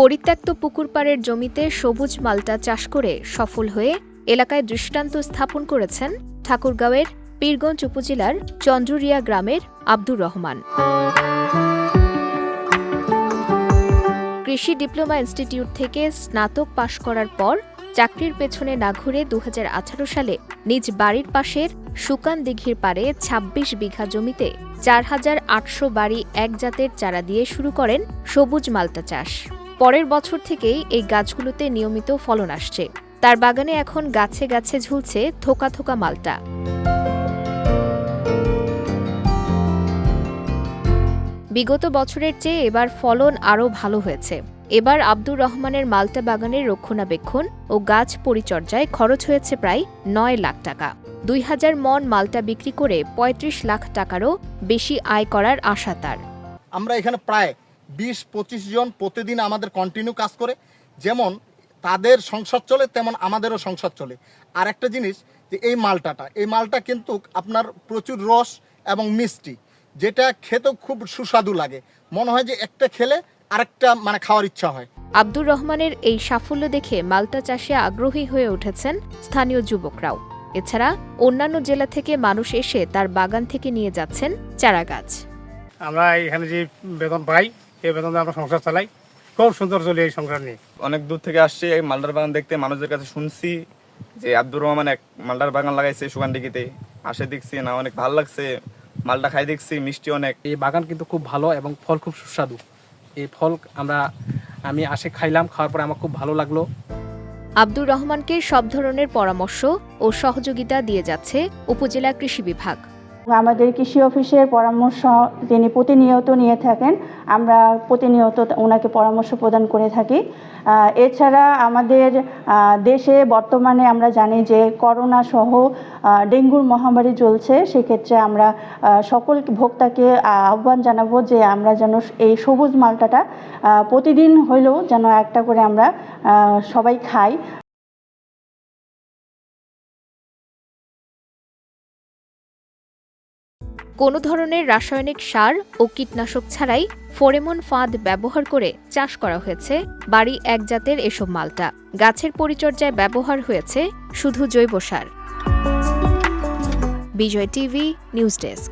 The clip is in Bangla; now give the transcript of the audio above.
পরিত্যক্ত পুকুর পাড়ের জমিতে সবুজ মালটা চাষ করে সফল হয়ে এলাকায় দৃষ্টান্ত স্থাপন করেছেন ঠাকুরগাঁওয়ের পীরগঞ্জ উপজেলার চন্দ্ররিয়া গ্রামের আব্দুর রহমান। কৃষি ডিপ্লোমা ইনস্টিটিউট থেকে স্নাতক পাশ করার পর চাকরির পেছনে না ঘুরে দু হাজার আঠারো সালে নিজ বাড়ির পাশের সুকান দিঘির পাড়ে ২৬ বিঘা জমিতে চার হাজার আটশো বাড়ি এক জাতের চারা দিয়ে শুরু করেন সবুজ মালটা চাষ। পরের বছর থেকেই এই গাছগুলোতে নিয়মিত ফলন আসছে। তার বাগানে এখন গাছে গাছে ঝুলছে থোকা থোকা মালটা। বিগত বছরের চেয়ে এবার ফলন আরও ভালো হয়েছে। এবার আব্দুর রহমানের মালটা বাগানের রক্ষণাবেক্ষণ ও গাছ পরিচর্যায় খরচ হয়েছে প্রায় নয় লাখ টাকা। দুই হাজার মন মালটা বিক্রি করে ৩৫ লাখ টাকারও বেশি আয় করার আশা তার। আমরা এখানে প্রায় বিশ পঁচিশ জন প্রতিদিন আমাদের কন্টিনিউ কাজ করে। যেমন তাদের সংসার চলে তেমন আমাদেরও সংসার চলে। আর একটা জিনিস যে এই মালটাটা এই মালটা কিন্তু আপনার প্রচুর রস এবং মিষ্টি যেটা খেতেও খুব সুস্বাদু লাগে। মনে হয় যে একটা খেলে আরেকটা মানে খাওয়ার ইচ্ছা হয়। আব্দুর রহমানের এই সাফল্য দেখে মালটা চাষে আগ্রহী হয়ে উঠেছেন স্থানীয় যুবকরাও। এছাড়া অন্যান্য জেলা থেকে মানুষ এসে তার বাগান থেকে নিয়ে যাচ্ছেন চারা গাছ আমরা এখানে যে বেতন পাই এই বেতন আমরা সংসার চালাই। খুব সুন্দর চলে এই সংসার নিয়ে। অনেক দূর থেকে আসছি এই মালদার বাগান দেখতে মানুষদের কাছে শুনছি যে আব্দুর রহমান এক মালদার বাগান লাগাইছে সুগানডিগিতে। আসে দেখছি না অনেক ভালো লাগছে। মালটা খাই দেখছি মিষ্টি অনেক। এই বাগান কিন্তু খুব ভালো এবং ফল খুব সুস্বাদু। এই ফল আমরা আমি আসে খাইলাম খাওয়ার পরে আমার খুব ভালো লাগল। আব্দুর রহমানকে সব ধরনের পরামর্শ ও সহযোগিতা দিয়ে যাচ্ছে উপজেলা কৃষি বিভাগ। আমাদের কৃষি অফিসের পরামর্শ তিনি প্রতিনিয়ত নিয়ে থাকেন, আমরা প্রতিনিয়ত ওনাকে পরামর্শ প্রদান করে থাকি। এছাড়া আমাদের দেশে বর্তমানে আমরা জানি যে করোনা সহ ডেঙ্গুর মহামারী চলছে, সেক্ষেত্রে আমরা সকল ভোক্তাকে আহ্বান জানাব যে আমরা যেন এই সবুজ মালটাটা প্রতিদিন হইলেও যেন একটা করে আমরা সবাই খাই। কোনো ধরনের রাসায়নিক সার ও কীটনাশক ছাড়াই ফোরেমন ফাঁদ ব্যবহার করে চাষ করা হয়েছে। বাড়ি এক জাতের এসব মালটা। গাছের পরিচর্যায় ব্যবহার হয়েছে শুধু জৈব সার। Bijoy TV, news desk.